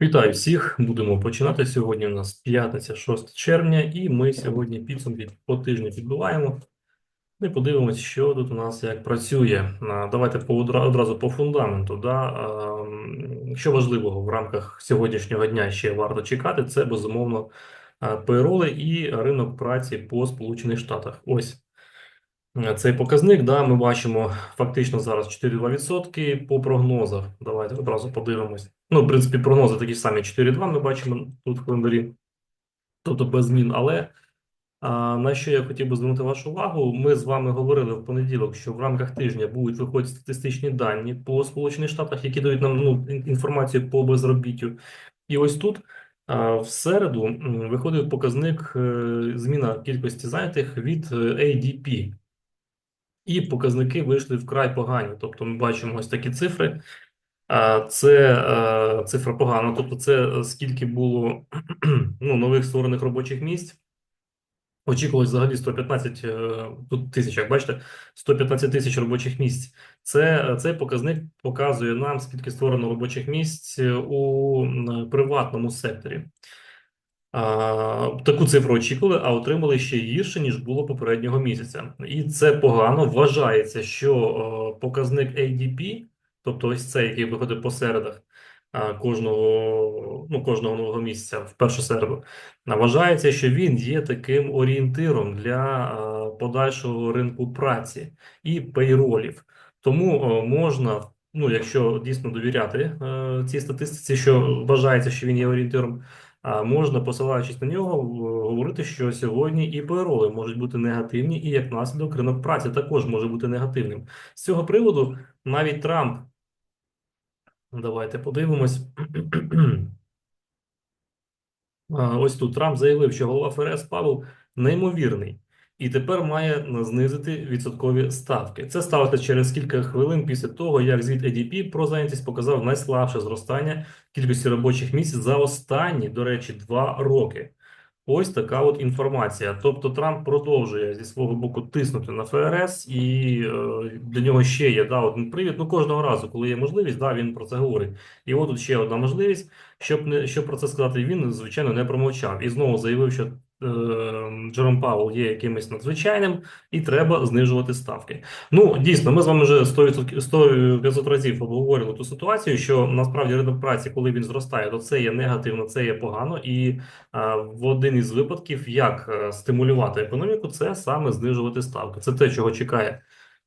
Вітаю всіх! Будемо починати. Сьогодні у нас п'ятниця, 6 червня, і ми сьогодні підсумки по тижню підбиваємо. Ми подивимося, що тут у нас як працює. Давайте по одразу по фундаменту. Да? Що важливого в рамках сьогоднішнього дня ще варто чекати, це безумовно пейроли і ринок праці по Сполучених Штатах. Ось. Цей показник, да, ми бачимо фактично зараз 4,2% по прогнозах. Давайте одразу подивимось. Ну, в принципі, прогнози такі самі 4,2 ми бачимо тут в календарі, тобто без змін. Але а, на що я хотів би звернути вашу увагу, ми з вами говорили в понеділок, що в рамках тижня будуть виходити статистичні дані по Сполучених Штатах, які дають нам ну, інформацію по безробіттю. І ось тут в середу м, виходив показник е, зміна кількості зайнятих від е, ADP. І показники вийшли вкрай погані. Тобто ми бачимо ось такі цифри. Це е, цифра погана. Тобто, це е, скільки було ну, нових створених робочих місць. Очікувалось взагалі 115 е, тут тисяч, як бачите, 115 тисяч робочих місць. Це цей показник показує нам, скільки створено робочих місць у приватному секторі. Таку цифру очікували, а отримали ще гірше, ніж було попереднього місяця. І це погано. Вважається, що о, показник ADP, тобто ось цей, який виходить по середах а, кожного, ну, кожного нового місяця в першу середу, вважається, що він є таким орієнтиром для а, подальшого ринку праці і пейролів. Тому можна, ну, якщо дійсно довіряти е, цій статистиці, що вважається, що він є орієнтиром. Можна, посилаючись на нього, говорити, що сьогодні і перероли можуть бути негативні, і як наслідок ринок праці також може бути негативним. З цього приводу навіть Трамп, давайте подивимось. Ось тут Трамп заявив, що голова ФРС Павел неймовірний і тепер має знизити відсоткові ставки. Це сталося через кілька хвилин після того, як звіт ADP про зайнятість показав найслабше зростання кількості робочих місць за останні, до речі, два роки. Ось така от інформація. Тобто Трамп продовжує зі свого боку тиснути на ФРС, і е, для нього ще є да, один привід. Ну кожного разу, коли є можливість, да, він про це говорить. І от тут ще одна можливість, щоб не щоб про це сказати, він звичайно не промовчав і знову заявив, що Джером Пауел є якимось надзвичайним, і треба знижувати ставки. Ну дійсно, ми з вами вже 100%, 100-500 разів обговорювали ту ситуацію, що насправді ринок праці, коли він зростає, то це є негативно, це є погано і. А, В один із випадків, як е, стимулювати економіку, це саме знижувати ставки. Це те, чого чекає е,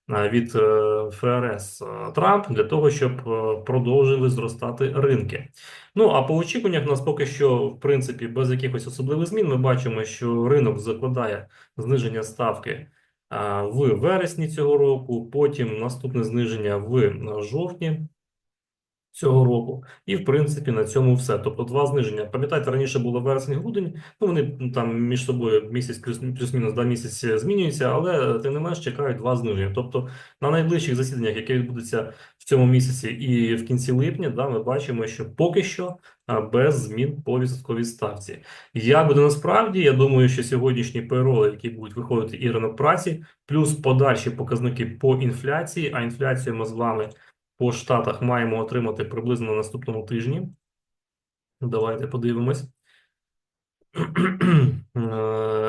від е, ФРС е, Трамп для того, щоб е, продовжили зростати ринки. Ну а по очікуваннях, у нас поки що, в принципі, без якихось особливих змін, ми бачимо, що ринок закладає зниження ставки в вересні цього року, потім наступне зниження в е, жовтні цього року. І, в принципі, на цьому все. Тобто два зниження. Пам'ятаєте, раніше було вересень-грудень, ну вони там між собою місяць плюс, плюс-мінус два місяці змінюються, але тим не менш чекають два зниження. Тобто на найближчих засіданнях, які відбудуться в цьому місяці і в кінці липня, да, ми бачимо, що поки що без змін по відсотковій ставці. Як буде насправді, я думаю, що сьогоднішні пейроли, які будуть виходити і ринок праці, плюс подальші показники по інфляції, а інфляцію ми з вами по штатах маємо отримати приблизно на наступному тижні. Давайте подивимось. Е,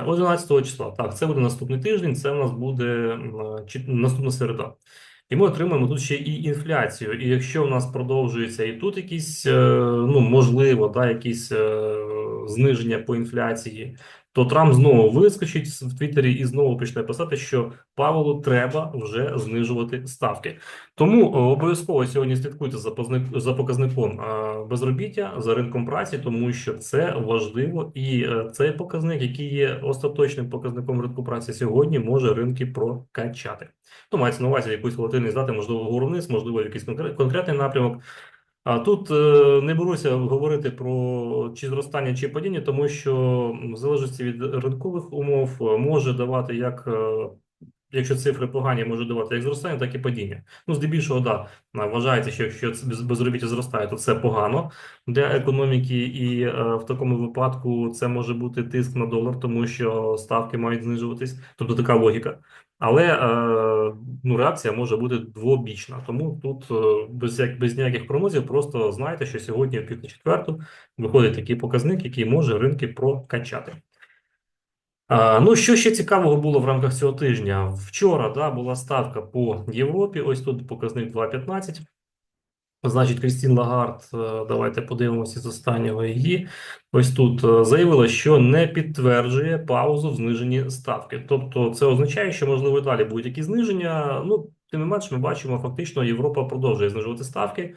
11 числа. Так, це буде наступний тиждень, це в нас буде чи- наступна середа. І ми отримаємо тут ще і інфляцію. І якщо в нас продовжується і тут якісь, е, ну, можливо, да, якісь е, зниження по інфляції, то Трамп знову вискочить в Твіттері і знову почне писати, що Павлу треба вже знижувати ставки. Тому е, обов'язково сьогодні слідкуйте за за показником е, безробіття, за ринком праці, тому що це важливо, і е, цей показник, який є остаточним показником ринку праці сьогодні, може ринки прокачати. Ну, мається на увазі якусь волатильність дати, можливо, вниз, можливо, якийсь конкрет- конкретний напрямок. А тут е, не беруся говорити про чи зростання, чи падіння, тому що в залежності від ринкових умов е, може давати як. е, Якщо цифри погані, може давати як зростання, так і падіння. Ну, здебільшого, да, вважається, що якщо безробіття зростає, то це погано для економіки, і е, в такому випадку це може бути тиск на долар, тому що ставки мають знижуватись. Тобто така логіка. Але е, ну, реакція може бути двобічна. Тому тут е, без як без ніяких прогнозів, просто знайте, що сьогодні в пів на четверту виходить такий показник, який може ринки прокачати. А, ну, що ще цікавого було в рамках цього тижня? Вчора да, була ставка по Європі. Ось тут показник 2,15. Значить, Крістін Лагард, е, давайте подивимося з останнього її. Ось тут е, заявила, що не підтверджує паузу в зниженні ставки. Тобто, це означає, що можливо і далі будуть якісь зниження. Ну, тим не менш, ми бачимо, фактично Європа продовжує знижувати ставки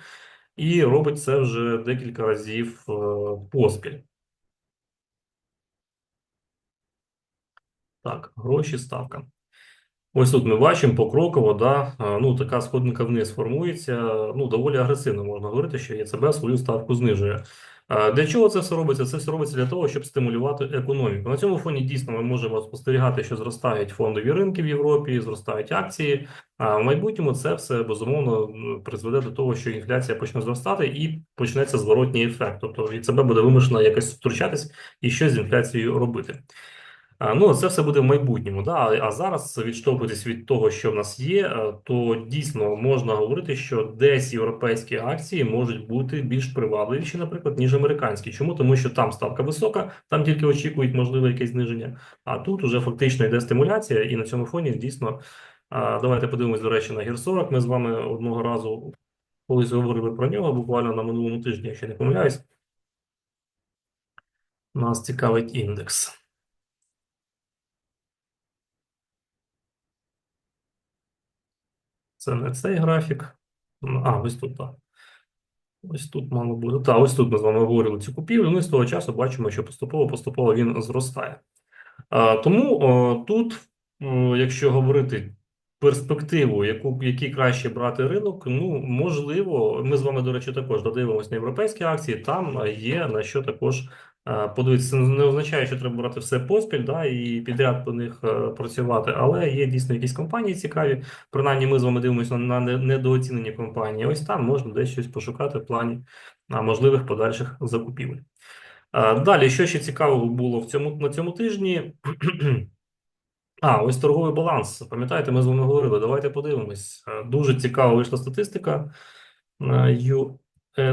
і робить це вже декілька разів е, поспіль. Так, гроші, ставка. Ось тут ми бачимо покроково, да, ну така сходинка вниз формується. Ну, доволі агресивно можна говорити, що ЄЦБ свою ставку знижує. Для чого це все робиться? Це все робиться для того, щоб стимулювати економіку. На цьому фоні дійсно ми можемо спостерігати, що зростають фондові ринки в Європі, зростають акції. А в майбутньому це все безумовно призведе до того, що інфляція почне зростати і почнеться зворотній ефект. Тобто ЄЦБ буде вимушена якось втручатись і щось з інфляцією робити. Ну, це все буде в майбутньому. Да? А зараз, відштовхуючись від того, що в нас є, е, то дійсно можна говорити, що десь європейські акції можуть бути більш привабливіші, наприклад, ніж американські. Чому? Тому що там ставка висока, там тільки очікують можливе якесь зниження. А тут уже фактично йде стимуляція, і на цьому фоні дійсно давайте подивимось, до речі, на гір Ми з вами одного разу колись говорили про нього, буквально на минулому тижні, якщо не помиляюсь. Нас цікавить індекс. Це не цей графік. А, ось тут, так. Ось тут мало бути. Так, ось тут ми з вами говорили цю купівлю. Ми з того часу бачимо, що поступово-поступово він зростає. А, Тому о, тут, о, якщо говорити перспективу, яку які краще брати ринок, ну можливо, ми з вами, до речі, також додивимося на європейські акції. Там є на що також Подивитися, це не означає, що треба брати все поспіль, да, і підряд по них е, працювати, але є дійсно якісь компанії цікаві. Принаймні, ми з вами дивимося на недооцінені компанії. Ось там можна десь щось пошукати в плані можливих подальших закупівель. Далі, що ще цікавого було в цьому на цьому тижні? А, ось торговий баланс. Пам'ятаєте, ми з вами говорили. Давайте подивимось. Е, дуже цікава вийшла статистика. USBOT,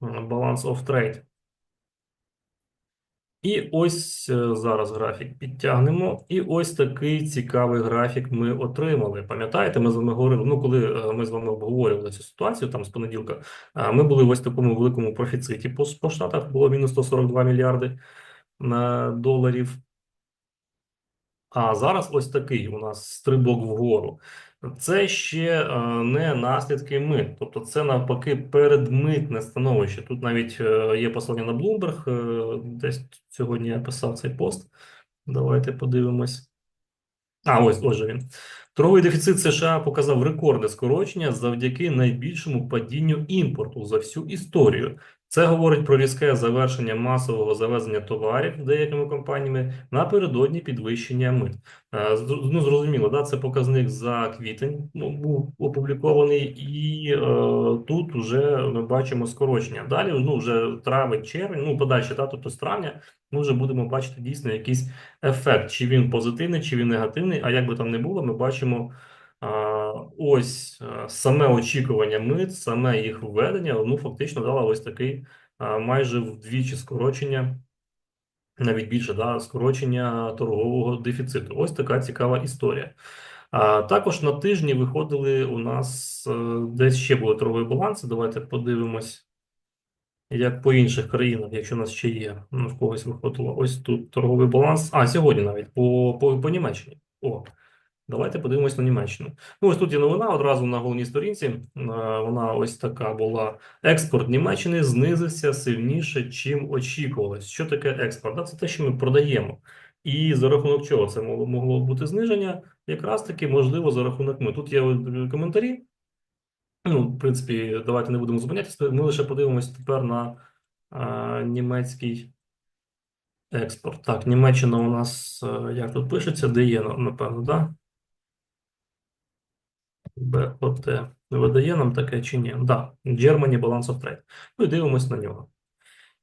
Balance of Trade. І ось е, зараз графік підтягнемо. І ось такий цікавий графік ми отримали. Пам'ятаєте, ми з вами говорили. Ну, коли е, ми з вами обговорювали цю ситуацію там з понеділка, ми були в ось такому великому профіциті по, по штатах. Було мінус 142 мільярди доларів. А зараз ось такий у нас стрибок вгору. Це ще е, не наслідки мит, тобто це навпаки передмитне становище. Тут навіть е, є послання на Bloomberg, е, десь сьогодні я писав цей пост. Давайте подивимось. А, ось ось він. Торговий дефіцит США показав рекордне скорочення завдяки найбільшому падінню імпорту за всю історію. Це говорить про різке завершення масового завезення товарів деякими компаніями напередодні підвищення мит. Е, ну, зрозуміло, да, це показник за квітень ну, був опублікований, і е, тут вже ми бачимо скорочення. Далі ну, вже травень, червень, ну подальше, да, тобто з травня, ми вже будемо бачити дійсно якийсь ефект, чи він позитивний, чи він негативний. А як би там не було, ми бачимо. Ось е, саме очікування мит, саме їх введення, ну фактично дало ось такий майже вдвічі скорочення, навіть більше да, скорочення торгового дефіциту. Ось така цікава історія. Також на тижні виходили у нас е, десь ще були торгові баланси. Давайте подивимось, як по інших країнах, якщо у нас ще є, ну, в когось виходило. Ось тут торговий баланс. А, сьогодні навіть по, по, по Німеччині. О, Давайте подивимось на Німеччину. Ну, ось тут є новина одразу на головній сторінці. Е, вона ось така була. Експорт Німеччини знизився сильніше, чим очікувалось. Що таке експорт? Це те, що ми продаємо. І за рахунок чого це могло бути зниження? Якраз таки, можливо, за рахунок ми. Тут є коментарі. Ну, в принципі, давайте не будемо зупинятися. Ми лише подивимось тепер на а, німецький експорт. Так, Німеччина у нас, е, як тут пишеться, де є, напевно, так? БОТ видає нам таке чи ні? Да, Germany Balance of Trade. Ну і дивимось на нього.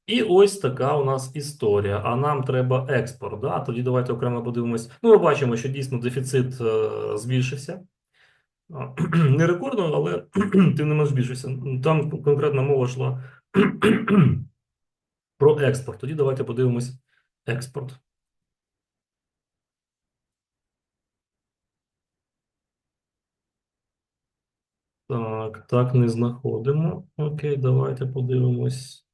І ось така у нас історія. А нам треба експорт. Да? Тоді давайте окремо подивимось. Ну, ми бачимо, що дійсно дефіцит е, збільшився. Не рекордно, але тим не менш збільшився. Там конкретна мова йшла про експорт. Тоді давайте подивимось експорт. Так, так, не знаходимо. Окей, давайте подивимось.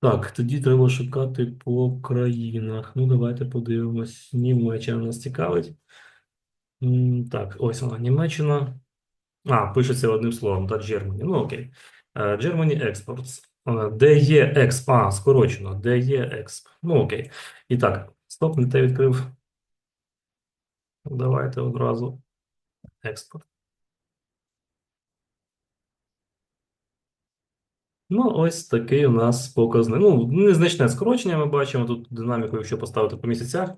Так, тоді треба шукати по країнах. Ну, давайте подивимось. Німеччина нас цікавить. Так, ось вона, Німеччина. А, пишеться одним словом, так, Germany. Ну, окей. Е, Germany Exports. Е, є екс? А, скорочено. Експ? Ну, окей. І так, стоп, не те відкрив. Давайте одразу експорт. Ну, ось такий у нас показник. Ну, незначне скорочення ми бачимо тут динаміку, якщо поставити по місяцях.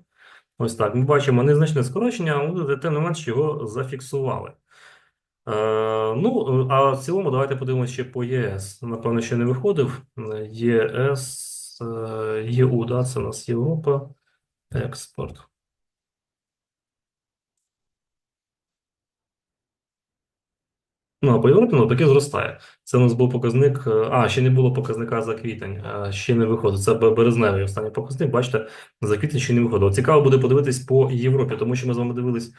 Ось так. Ми бачимо незначне скорочення, але тим не менш його зафіксували. Е, ну, а в цілому, давайте подивимося ще по ЄС. Напевно, ще не виходив. ЄС, е, ЄУ, да, це у нас Європа, експорт. Ну, а по Європі ну, таки зростає. Це у нас був показник. е, А, ще не було показника за квітень, е, ще не виходить. Це бе- березневий останній показник. Бачите, за квітень ще не виходило. Цікаво буде подивитись по Європі, тому що ми з вами дивились,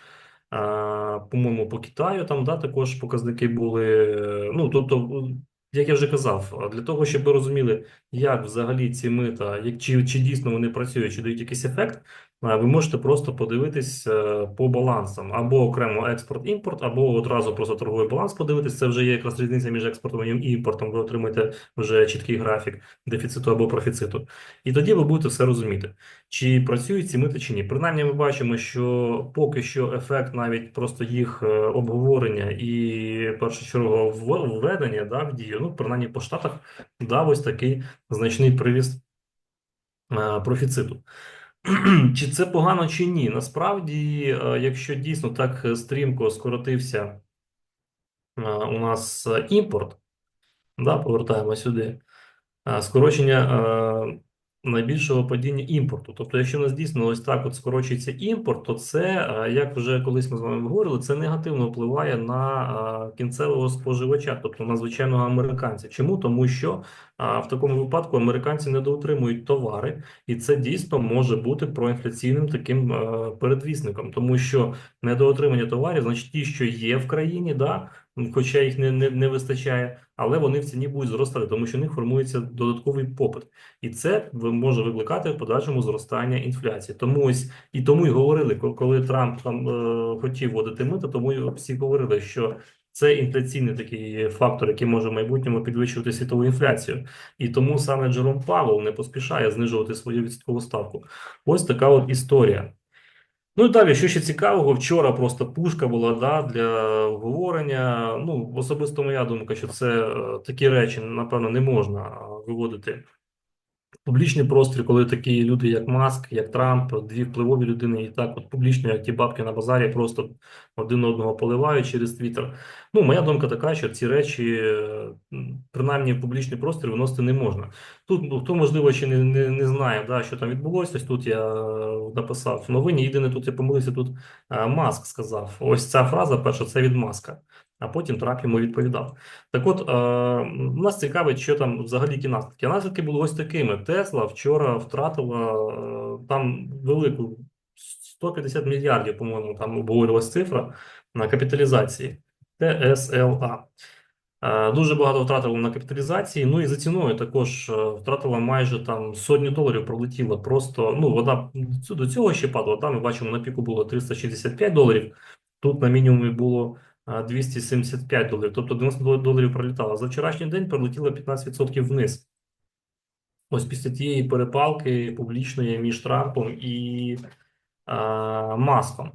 по-моєму, по Китаю там да, також показники були. е, Ну, тобто, як я вже казав, для того, щоб ви розуміли, як взагалі ці мита, як чи, чи дійсно вони працюють, чи дають якийсь ефект, ви можете просто подивитись е, по балансам або окремо експорт-імпорт, або одразу просто торговий баланс подивитись. Це вже є якраз різниця між експортом і імпортом. Ви отримаєте вже чіткий графік дефіциту або профіциту. І тоді ви будете все розуміти, чи працюють ці мити, чи ні. Принаймні, ми бачимо, що поки що ефект навіть просто їх е, обговорення і першочергового вв- введення да, в дію, ну принаймні по штатах дав ось такий значний привіз е, профіциту. Чи це погано, чи ні? Насправді, е, якщо дійсно так е, стрімко скоротився е, у нас імпорт, да, повертаємо сюди, скорочення найбільшого падіння імпорту. Тобто, якщо у нас дійсно ось так от скорочується імпорт, то це, е, як вже колись ми з вами говорили, це негативно впливає на е, кінцевого споживача, тобто на звичайного американця. Чому? Тому що е, в такому випадку американці недоотримують товари, і це дійсно може бути проінфляційним таким передвісником, тому що недоотримання товарів, значить, ті, що є в країні, да, хоча їх не, не, не вистачає, але вони в ціні будуть зростати, тому що в них формується додатковий попит. І це може викликати в подальшому зростання інфляції. Тому ось і тому й говорили, коли Трамп там е, хотів вводити мито, тому й всі говорили, що це інфляційний такий фактор, який може в майбутньому підвищувати світову інфляцію. І тому саме Джером Павел не поспішає знижувати свою відсоткову ставку. Ось така от історія. Ну і далі, що ще цікавого, вчора просто пушка була да, для обговорення. Ну, особисто моя думка, що це е, такі речі, напевно, не можна е, виводити публічний простір, коли такі люди, як Маск, як Трамп, дві впливові людини, і так от публічно, як ті бабки на базарі, просто один одного поливають через Твіттер. Ну, моя думка така, що ці речі, е, принаймні в публічний простір виносити не можна. Тут ну, хто можливо ще не, не, не знає, да, що там відбулося. Ось тут я е, написав в новині. Єдине, тут я помилився. Тут е, Маск сказав. Ось ця фраза перша, це від Маска. А потім Трамп йому відповідав. Так от, е, нас цікавить, що там взагалі які наслідки. Наслідки були ось такими. Тесла вчора втратила е, там велику 150 мільярдів, по-моєму, там обговорювалась цифра на капіталізації. ТСЛА. Е, Дуже багато втратила на капіталізації. Ну і за ціною також е, втратила майже там сотні доларів пролетіла. Просто ну вона до цього ще падала. Там ми бачимо на піку було 365 доларів. Тут на мінімумі було 275 доларів. Тобто 90 доларів пролітало. За вчорашній день пролетіло 15% вниз. Ось після тієї перепалки публічної між Трампом і е, Маском.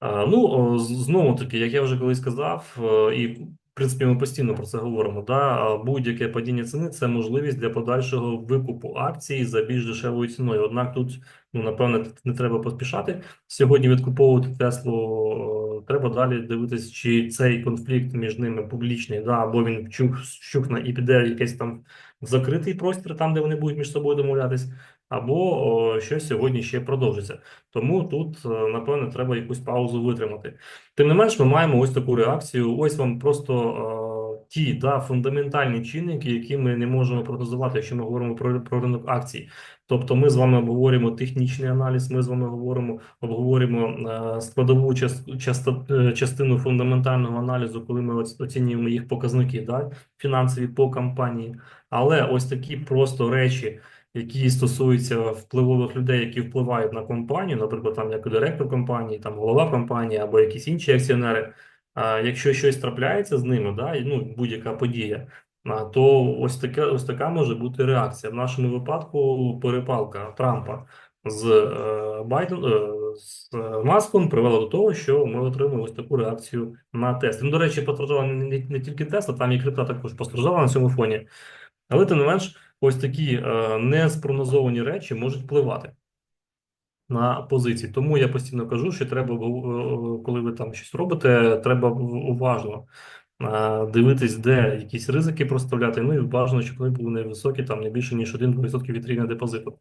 Ну, знову таки, як я вже колись казав, е, і принципі, ми постійно про це говоримо. Да? Будь-яке падіння ціни це можливість для подальшого викупу акцій за більш дешевою ціною. Однак тут, ну напевне, не треба поспішати. Сьогодні відкуповувати Теслу е, треба далі дивитися, чи цей конфлікт між ними публічний, да, або він вщухне і піде в якийсь там закритий простір, там де вони будуть між собою домовлятись, або щось сьогодні ще продовжиться. Тому тут, е, напевне, треба якусь паузу витримати. Тим не менш, ми маємо ось таку реакцію. Ось вам просто е, ті да, фундаментальні чинники, які ми не можемо прогнозувати, якщо ми говоримо про, про ринок акцій. Тобто, ми з вами обговорюємо технічний аналіз, ми з вами говоримо, обговорюємо е, складову е, частину фундаментального аналізу, коли ми оц- оцінюємо їх показники, да, фінансові по компанії. Але ось такі просто речі, які стосуються впливових людей, які впливають на компанію, наприклад, там як директор компанії, там голова компанії або якісь інші акціонери. Якщо щось трапляється з ними, да, ну будь-яка подія, то ось таке, ось така може бути реакція. В нашому випадку перепалка Трампа з е, Байден е, з е, Маском привела до того, що ми отримали ось таку реакцію на тест. Ну, до речі, постраждала не, не, тільки Тесла, там і крипта також постраждала на цьому фоні. Але тим не менш, ось такі неспрогнозовані речі можуть впливати на позиції. Тому я постійно кажу, що треба, е, коли ви там щось робите, треба уважно е, дивитись, де якісь ризики проставляти. Ну і бажано, щоб вони були невисокі, там не більше ніж 1% від рівня депозиту.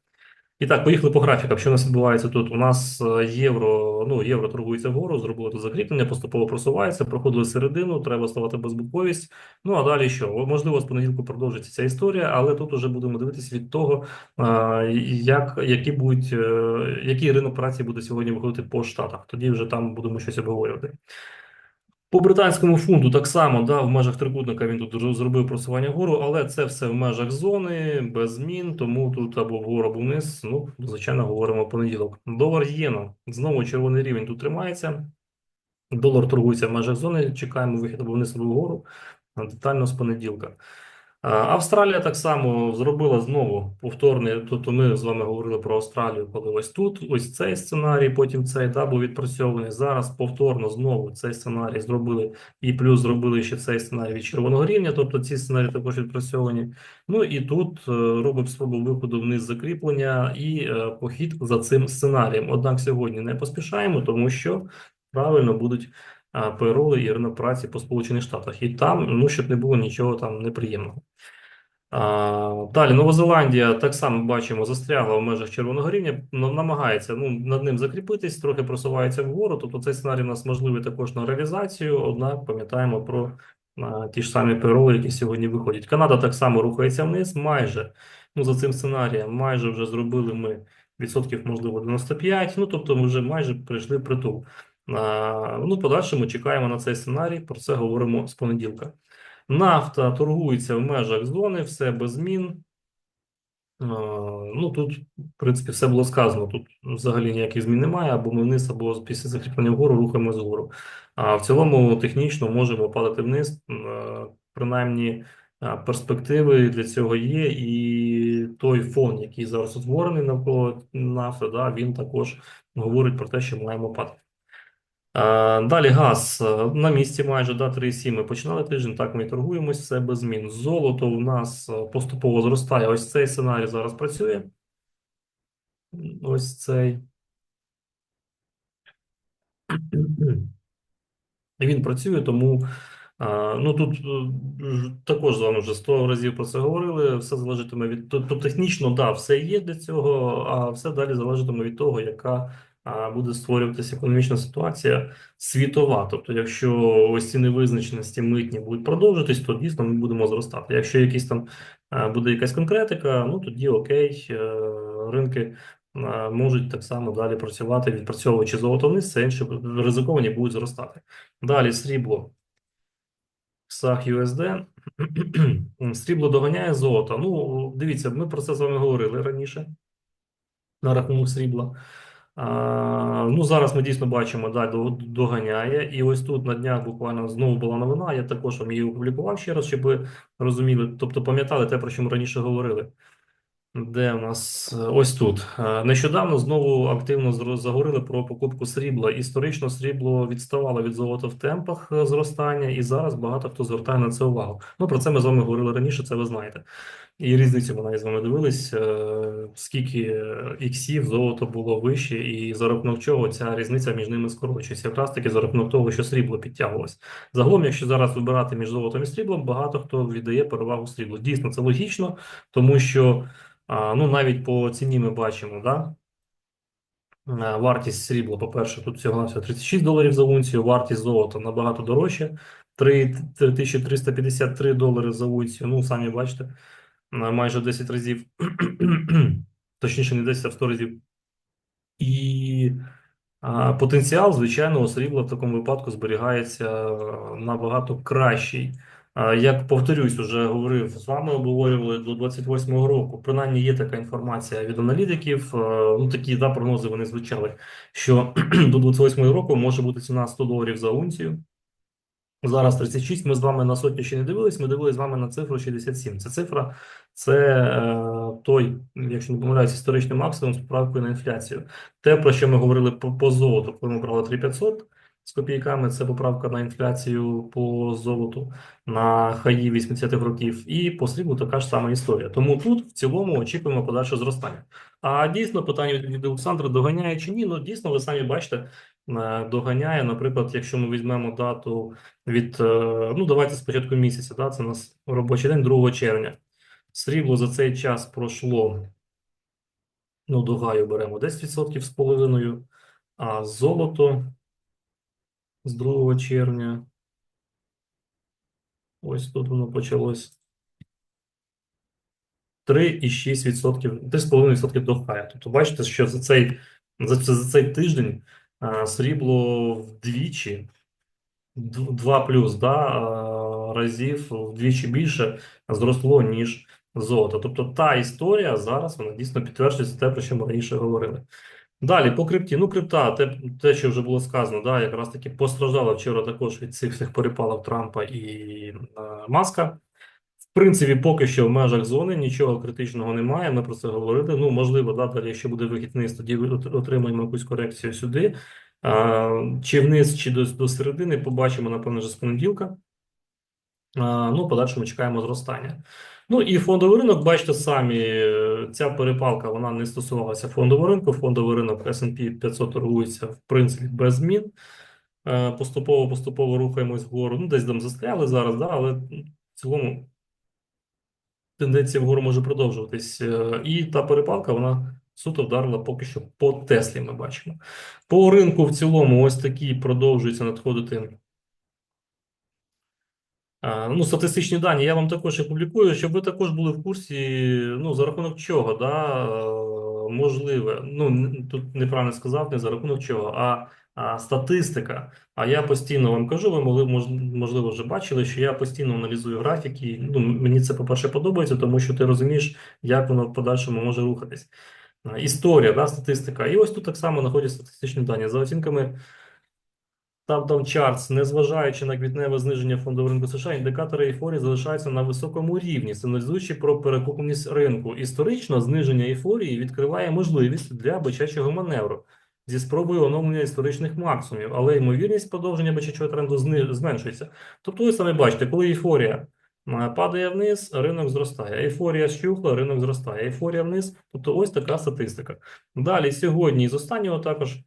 І так, поїхали по графіках. Що у нас відбувається тут? У нас е, євро, ну євро торгується вгору, зробили тут закріплення, поступово просувається, проходили середину, треба ставати безбутковість. Ну а далі що? Можливо, з понеділку продовжиться ця історія, але тут уже будемо дивитися від того, е, як, які будуть, е, який ринок праці буде сьогодні виходити по штатах. Тоді вже там будемо щось обговорювати. По британському фунту так само, да, в межах трикутника він тут зробив просування вгору, але це все в межах зони, без змін, тому тут або вгору, або вниз. Ну, звичайно, говоримо понеділок. Долар єна. Знову червоний рівень тут тримається. Долар торгується в межах зони, чекаємо вихід або вниз, або вгору. Детально з понеділка. Австралія так само зробила знову повторний. Тобто ми з вами говорили про Австралію, коли ось тут, ось цей сценарій, потім цей да, був відпрацьований. Зараз повторно знову цей сценарій зробили, і плюс зробили ще цей сценарій від червоного рівня, тобто ці сценарії також відпрацьовані. Ну і тут е, робимо спробу виходу вниз закріплення і е, похід за цим сценарієм. Однак сьогодні не поспішаємо, тому що правильно будуть а, і праці по Сполучених Штатах. І там, ну, щоб не було нічого там неприємного. А, далі, Нова Зеландія так само бачимо, застрягла в межах червоного рівня, намагається ну, над ним закріпитись, трохи просувається вгору. Тобто цей сценарій у нас можливий також на реалізацію, однак пам'ятаємо про а, ті ж самі пейроли, які сьогодні виходять. Канада так само рухається вниз, майже ну, за цим сценарієм, майже вже зробили ми відсотків, можливо, 95, ну тобто ми вже майже прийшли притул. А, ну, подальшому чекаємо на цей сценарій, про це говоримо з понеділка. Нафта торгується в межах зони, все без змін. Ну, тут, в принципі, все було сказано. Тут взагалі ніяких змін немає, або ми вниз, або після закріплення вгору рухаємося вгору. А в цілому технічно можемо падати вниз. Е, Принаймні, е, перспективи для цього є, і той фон, який зараз утворений навколо нафти, да, він також говорить про те, що маємо падати. Е, Далі газ е, на місці майже да, 3,7 ми починали тиждень, так ми торгуємось, все без змін. Золото у нас е, поступово зростає. Ось цей сценарій зараз працює. Ось цей. Він працює, тому ну тут е, також з вами вже 100 разів про це говорили. Все залежатиме від тобто технічно, да, все є для цього, а все далі залежатиме від того, яка буде створюватися економічна ситуація світова. Тобто, якщо ось ці невизначеності митні будуть продовжитись, то дійсно ми будемо зростати. Якщо якісь там буде якась конкретика, ну тоді окей, е, ринки можуть так само далі працювати, відпрацьовуючи золото вниз, все інше ризиковані будуть зростати. Далі срібло. SAG USD. Срібло доганяє золото. Ну, дивіться, ми про це з вами говорили раніше на рахунок срібла. А, ну, зараз ми дійсно бачимо, да, доганяє. І ось тут на днях буквально знову була новина. Я також вам її опублікував ще раз, щоб ви розуміли. Тобто пам'ятали те, про що ми раніше говорили. Де у нас Е, ось тут. Е, Нещодавно знову активно заговорили про покупку срібла. Історично срібло відставало від золота в темпах е, зростання, і зараз багато хто звертає на це увагу. Ну про це ми з вами говорили раніше, це ви знаєте. І різницю ми навіть з вами дивились, е, скільки е, іксів золото було вище, і за рахунок чого ця різниця між ними скорочується. Якраз таки за рахунок того, що срібло підтягувалось. Загалом, якщо зараз вибирати між золотом і сріблом, багато хто віддає перевагу сріблу. Дійсно, це логічно, тому що. Ну, навіть по ціні ми бачимо, да? Е, Вартість срібла, по-перше, тут всього 36 доларів за унцію, вартість золота набагато дорожче, 3 3353 долари за унцію. Ну, самі бачите, майже 10 разів, точніше, не 10, а в 100 разів. І а, потенціал звичайного срібла в такому випадку зберігається набагато кращий. Як повторюсь, уже говорив з вами, обговорювали до 28-го року. Принаймні є така інформація від аналітиків. Ну такі да, прогнози вони звучали, що до 28-го року може бути ціна 100 доларів за унцію. Зараз 36. Ми з вами на сотню ще не дивились. Ми дивились з вами на цифру 67. Ця цифра це е, той, якщо не помиляюсь, історичний максимум з поправкою на інфляцію. Те, про що ми говорили по, по золоту, коли ми брали 3500 з копійками, це поправка на інфляцію по золоту на хаї 80-х років, і по сріблу така ж сама історія. Тому тут в цілому очікуємо подальше зростання. А дійсно, питання від, Олександра доганяє чи ні? Ну дійсно, ви самі бачите, е, доганяє. Наприклад, якщо ми візьмемо дату від, е, ну давайте спочатку місяця, да, це у нас робочий день 2 червня. Срібло за цей час пройшло, ну, до гаю беремо 10% з половиною, а золото з 2 червня, ось тут воно почалось. 3,6%, 3,5% до хаю. Тобто бачите, що за цей, за, за цей тиждень а, срібло вдвічі, д- 2 плюс, да, разів вдвічі більше зросло, ніж золото. Тобто та історія зараз вона дійсно підтверджується те, про що ми раніше говорили. Далі, по крипті. Ну, крипта, те, те, що вже було сказано, да, якраз таки постраждала вчора також від цих всіх перепалок Трампа і е, Маска. В принципі, поки що в межах зони нічого критичного немає. Ми про це говорили. Ну, можливо, да, далі, якщо буде вихід вниз, тоді отримаємо якусь корекцію сюди. А, чи вниз, чи до, до середини, побачимо, напевно, вже з понеділка. А, Ну, в подальшому чекаємо зростання. Ну і фондовий ринок, бачите самі, ця перепалка вона не стосувалася фондового ринку. Фондовий ринок S&P 500 торгується в принципі без змін. Е, Поступово поступово рухаємось вгору. Ну, десь там застряли зараз, да, але в цілому тенденція вгору може продовжуватись. Е, І та перепалка вона суто вдарила поки що по Теслі. Ми бачимо. По ринку в цілому, ось такі продовжуються надходити. Ну, статистичні дані я вам також їх публікую, щоб ви також були в курсі, ну, за рахунок чого, да, е, можливе, ну, тут неправильно сказав, не за рахунок чого, а, а статистика. А я постійно вам кажу, ви могли, можливо, вже бачили, що я постійно аналізую графіки. Ну, мені це, по-перше, подобається, тому що ти розумієш, як воно в подальшому може рухатись. Історія, да, статистика. І ось тут так само знаходяться статистичні дані. За оцінками Top-Down Charts, незважаючи на квітневе зниження фондового ринку США, індикатори ейфорії залишаються на високому рівні, сигналізуючи про перекупленість ринку. Історично зниження ейфорії відкриває можливість для бичачого маневру зі спробою оновлення історичних максимумів, але ймовірність продовження бичачого тренду зменшується. Тобто, ви самі бачите, коли ейфорія е, падає вниз, ринок зростає. Ейфорія щухла, ринок зростає. Ейфорія вниз. Тобто, ось така статистика. Далі сьогодні із останнього також.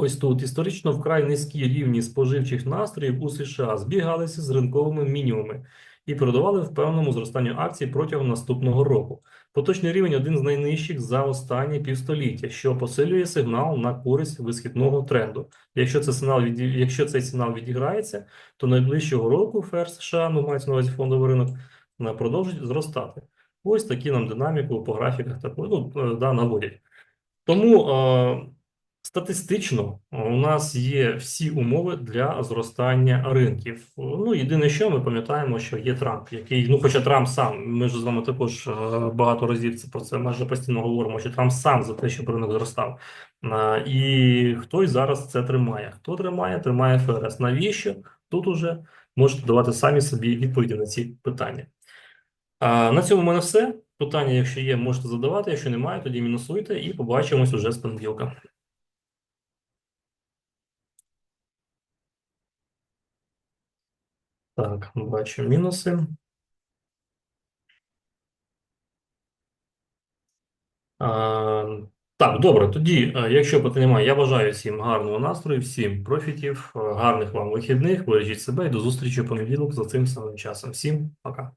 Ось тут історично вкрай низькі рівні споживчих настроїв у США збігалися з ринковими мінімумами і передували впевненому зростанню акцій протягом наступного року. Поточний рівень один з найнижчих за останні півстоліття, що посилює сигнал на користь висхідного тренду. Якщо це сигнал від... якщо цей сигнал відіграється, то найближчого року ФЕР США, ну мається на увазі фондовий ринок, на- продовжить зростати. Ось такі нам динаміку по графіках такої, ну, е, да, наводять. Тому е, статистично е, у нас є всі умови для зростання ринків. Ну, єдине, що ми пам'ятаємо, що є Трамп, який, ну, хоча Трамп сам, ми ж з вами також е, багато разів це про це майже постійно говоримо, що Трамп сам за те, щоб ринок зростав. Е, І хтось зараз це тримає. Хто тримає? Тримає ФРС. Навіщо? Тут уже можете давати самі собі відповіді на ці питання. На цьому в мене все. Питання, якщо є, можете задавати. Якщо немає, тоді мінусуйте і побачимось уже з понеділка. Так, бачу мінуси. А, так, добре. Тоді, е, якщо питань немає, я бажаю всім гарного настрою, всім профітів, е, гарних вам вихідних, бережіть себе і до зустрічі в понеділок за цим самим часом. Всім пока.